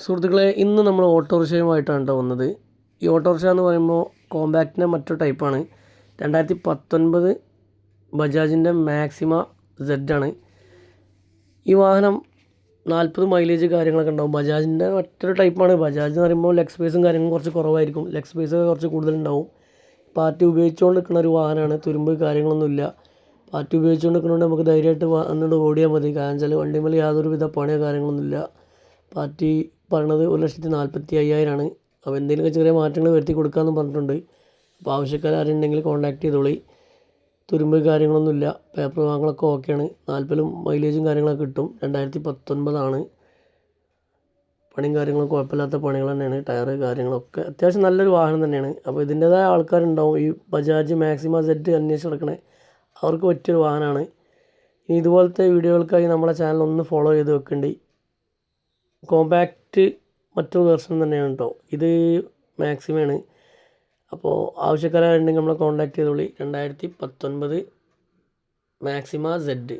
സുഹൃത്തുക്കളെ ഇന്ന് നമ്മൾ ഓട്ടോറിക്ഷയുമായിട്ടാണ് കേട്ടോ വന്നത്. ഈ ഓട്ടോറിക്ഷ എന്ന് പറയുമ്പോൾ കോമ്പാക്റ്റിന്റെ മറ്റൊരു ടൈപ്പാണ്. രണ്ടായിരത്തി പത്തൊൻപത് ബജാജിന്റെ മാക്സിമ സെഡാണ് ഈ വാഹനം നാൽപ്പത് മൈലേജ് കാര്യങ്ങളൊക്കെ ഉണ്ടാവും. ബജാജിന്റെ മറ്റൊരു ടൈപ്പാണ്. ബജാജ് എന്ന് പറയുമ്പോൾ ലെഗ് സ്പേസും കാര്യങ്ങളും കുറച്ച് കുറവായിരിക്കും. ലെഗ് സ്പേസ് കുറച്ച് കൂടുതലുണ്ടാവും. പാർട്ടി ഉപയോഗിച്ചുകൊണ്ട് നിൽക്കുന്ന ഒരു വാഹനമാണ്. തുരുമ്പ് കാര്യങ്ങളൊന്നുമില്ല. പാർട്ടി ഉപയോഗിച്ചുകൊണ്ട് നിൽക്കുന്നതുകൊണ്ട് നമുക്ക് ധൈര്യമായിട്ട് വന്നിട്ട് ഓടിയാൽ മതി. കാരണം വെച്ചാൽ വണ്ടിമേൽ യാതൊരുവിധ പണിയോ കാര്യങ്ങളൊന്നുമില്ല. പാർട്ടി പറയണത് ഒരു ലക്ഷത്തി നാൽപ്പത്തി അയ്യായിരമാണ് അപ്പോൾ എന്തെങ്കിലുമൊക്കെ ചെറിയ മാറ്റങ്ങൾ വരുത്തി കൊടുക്കാമെന്ന് പറഞ്ഞിട്ടുണ്ട്. അപ്പോൾ ആവശ്യക്കാർ ആരുണ്ടെങ്കിൽ കോൺടാക്ട് ചെയ്തോളി. തുരുമ്പ് കാര്യങ്ങളൊന്നുമില്ല പേപ്പർ വാങ്ങലൊക്കെ ഓക്കെയാണ് നാൽപ്പതിലും മൈലേജും കാര്യങ്ങളൊക്കെ കിട്ടും. രണ്ടായിരത്തി പത്തൊൻപതാണ് പണിയും കാര്യങ്ങളും കുഴപ്പമില്ലാത്ത പണികൾ തന്നെയാണ്. ടയർ കാര്യങ്ങളൊക്കെ അത്യാവശ്യം നല്ലൊരു വാഹനം തന്നെയാണ്. അപ്പോൾ ഇതിന്റേതായ ആൾക്കാരുണ്ടാവും. ഈ ബജാജ് മാക്സിമ സെറ്റ് അന്വേഷിച്ച് നടക്കണേ. അവർക്ക് പറ്റിയൊരു വാഹനമാണ്. ഇനി ഇതുപോലത്തെ വീഡിയോകൾക്കായി നമ്മളെ ചാനൽ ഒന്ന് ഫോളോ ചെയ്ത് വെക്കേണ്ടി. കോമ്പാക്റ്റ് മറ്റൊരു വേർഷൻ തന്നെയാണ് കേട്ടോ ഇത് മാക്സിമമാണ് അപ്പോൾ ആവശ്യക്കാരായിട്ടുണ്ടെങ്കിൽ നമ്മളെ കോൺടാക്ട് ചെയ്തോളി. രണ്ടായിരത്തി പത്തൊൻപത് മാക്സിമ സെഡ്